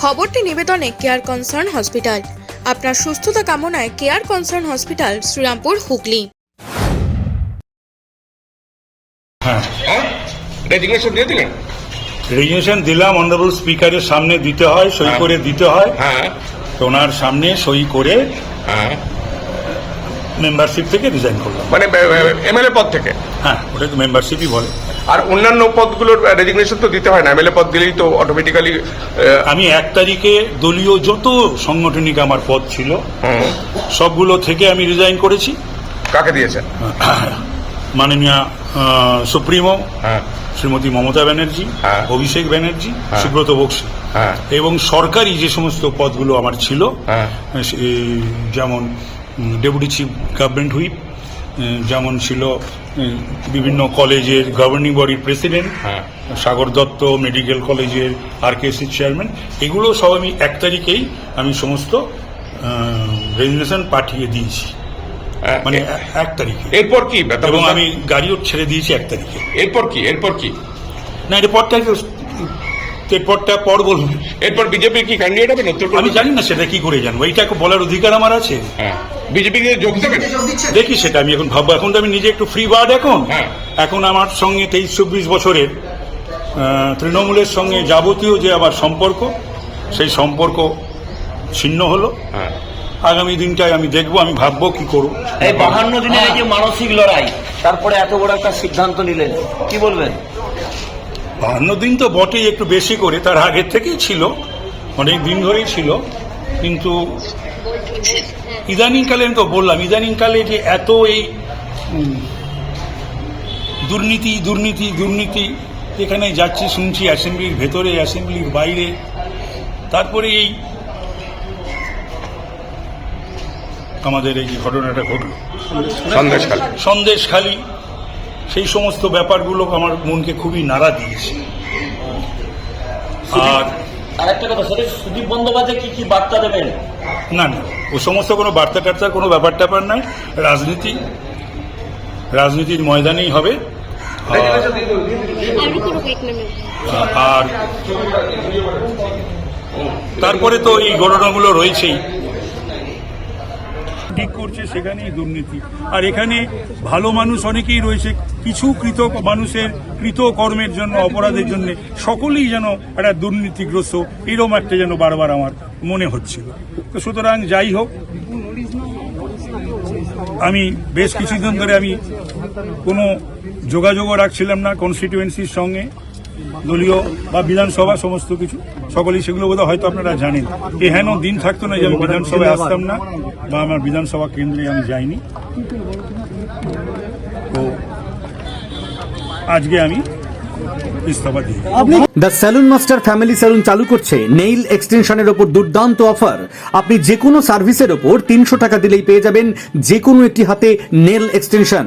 খবরটি নিবেদনে care concern hospital আপনার সুস্থতা কামনায় care concern hospital Serampore Hooghly. হ্যাঁ। হ্যাঁ? রেজিগনেশন দিয়ে দিলেন? রেজিগনেশন দিলাম অনারেবল স্পিকারের সামনে দিতে হয় সই হ্যাঁ। করে দিতে হয়। হ্যাঁ। তো ওনার সামনে সই করে হ্যাঁ। মেম্বারশিপ থেকে রিজাইন করলাম। মানে এমএলএ পদ থেকে? হ্যাঁ ওটা তো মেম্বারশিপই বলে। আর অন্যান্য পদগুলোর রেজিগনেশন তো দিতে হয় না এমএলএ পদ দিলেই তো অটোমেটিক্যালি আমি এক তারিখে দলীয় যত সাংগঠনিক আমার পদ ছিল সবগুলো থেকে আমি রিজাইন করেছি। কাকে দিয়েছেন? মাননীয় সুপ্রিমো হ্যাঁ। শ্রীমতী মমতা ব্যানার্জি হ্যাঁ। অভিষেক ব্যানার্জি হ্যাঁ। সুব্রত বক্সি। হ্যাঁ। এবং সরকারি যে সমস্ত পদগুলো আমার ছিল হ্যাঁ। যেমন ডেপুটি চিফ গভর্নমেন্ট হুইপ যেমন ছিল বিভিন্ন কলেজের গভর্নিং বডির প্রেসিডেন্ট হ্যাঁ। সাগর দত্ত মেডিকেল কলেজের আরকেসি চেয়ারম্যান এগুলো সব আমি এক তারিখেই আমি সমস্ত রেজিগনেশন পাঠিয়ে দিয়েছি। মানে এক তারিখে। এরপর কি? এবং আমি গাড়িও ছেড়ে দিয়েছি এক তারিখে। এরপর কি? এরপর কি? না এরপরটা এরপরটা পর বলুন। এরপর বিজেপির কি ক্যান্ডিডেট হবে? উত্তর আমি জানি না সেটা কি করে জানব। এইটা বলার অধিকার আমার আছে। হ্যাঁ। বিজেপি যোগ দেবেন দেখি সেটা আমি এখন ভাববো। এখন তো আমি নিজে একটু ফ্রি বার্ড এখন। হ্যাঁ। এখন আমার সঙ্গে তেইশ চব্বিশ বছরের তৃণমূলের সঙ্গে যাবতীয় যে আমার সম্পর্ক সেই সম্পর্ক ছিন্ন হলো। হ্যাঁ। আগামী দিনটায় আমি দেখব আমি ভাববো কি করব। এই বাহান্ন দিনের এই যে মানসিক লড়াই তারপরে এত বড় একটা সিদ্ধান্ত নিলেন কি বলবেন? বাহান্ন দিন তো বটেই একটু বেশি করে তার আগের থেকেই ছিল অনেক দিন ধরেই ছিল কিন্তু ইদানিংকালে আমি তো বললাম ইদানিংকালে যে এত এই দুর্নীতি দুর্নীতি দুর্নীতি এখানে যাচ্ছি শুনছি অ্যাসেম্বলির ভেতরে অ্যাসেম্বলির বাইরে তারপরে এই আমাদের এই যে ঘটনাটা ঘটলো। সন্দেশখালী। সন্দেশখালী। সেই সমস্ত ব্যাপারগুলো আমার মনকে খুবই নাড়া দিয়েছে। আর আরেকটা কথা সেটা সুদীপ বন্দ্যোপাধ্যায় কি কি বার্তা দেবেন? না না ও সমস্ত কোনো বার্তা টার্তার কোনো ব্যাপার ট্যাপার নাই রাজনীতি রাজনীতির ময়দানেই হবে। আর- আর তারপরে তো এই ঘটনাগুলো রয়েছেই। ঠিক করছে, সেখানেই দুর্নীতি। আর এখানে ভালো মানুষ অনেকেই রয়েছে, কিছু কৃত মানুষের কৃত কর্মের জন্য, অপরাধের জন্য, সকলেই যেন একটা দুর্নীতিগ্রস্ত এরকম একটা যেন বারবার আমার মনে হচ্ছিল। তো সুতরাং যাই হোক, আমি বেশ কিছুদিন ধরে আমি কোনো যোগাযোগও রাখছিলাম না কনস্টিটিউয়েন্সির সঙ্গে। দলীয় বা বিধানসভা সমস্ত কিছু সকলেই সেগুলো বোধহয় হয়তো আপনারা জানেন। এহেন দিন থাকতো না যে আমি বিধানসভায় আসতাম না বা আমার বিধানসভা কেন্দ্রে আমি যাইনি। তো আজকে আমি the salon master family salon চালু করছে। নেইল এক্সটেনশনের ওপর দুর্দান্ত অফার আপনি যে কোনো সার্ভিসের ওপর তিনশো টাকা দিলেই পেয়ে যাবেন যে কোনো একটি হাতে নেল এক্সটেনশন